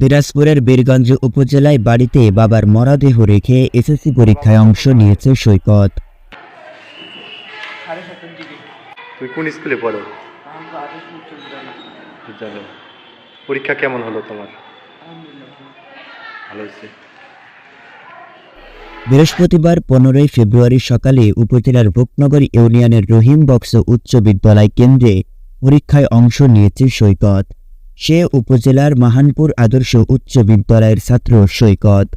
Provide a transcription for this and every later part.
দিনাজপুরের বীরগঞ্জ উপজেলায় বাড়িতে বাবার মরদেহ রেখে এসএসসি পরীক্ষায় অংশ নিয়েছে সৈকত। তুমি কোন স্কুলে পড়ো? পরীক্ষা কেমন হলো তোমার? ভালো হয়েছে। বৃহস্পতিবার পনেরোই ফেব্রুয়ারি সকালে উপজেলার ভূপনগর ইউনিয়নের রহিম বক্স উচ্চ বিদ্যালয় কেন্দ্রে পরীক্ষায় অংশ নিয়েছে সৈকত। সে উপজেলার মাহানপুর আদর্শ উচ্চ বিদ্যালয়ের ছাত্র সৈকত।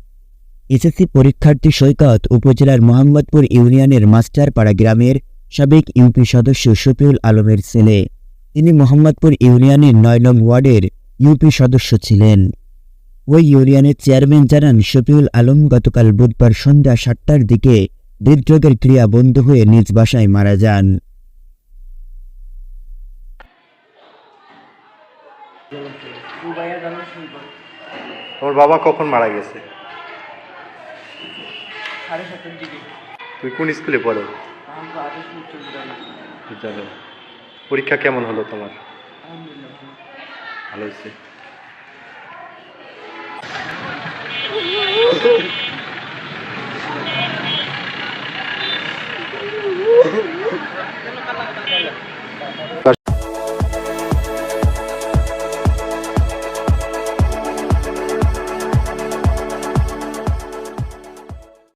এসএসসি পরীক্ষার্থী সৈকত উপজেলার মোহাম্মদপুর ইউনিয়নের মাস্টারপাড়া গ্রামের সাবেক ইউপি সদস্য শফিউল আলমের ছেলে। তিনি মোহাম্মদপুর ইউনিয়নের নয় নং ওয়ার্ডের ইউপি সদস্য ছিলেন। ওই ইউনিয়নের চেয়ারম্যান জানান শফিউল আলম গতকাল বুধবার সন্ধ্যা সাতটার দিকে হৃদরোগের ক্রিয়া বন্ধ হয়ে নিজ বাসায় মারা যান। তোমার বাবা কখন মারা গেছে? তুমি কোন স্কুলে পড়ো? পরীক্ষা কেমন হলো তোমার? ভালো হয়েছে। Thank you.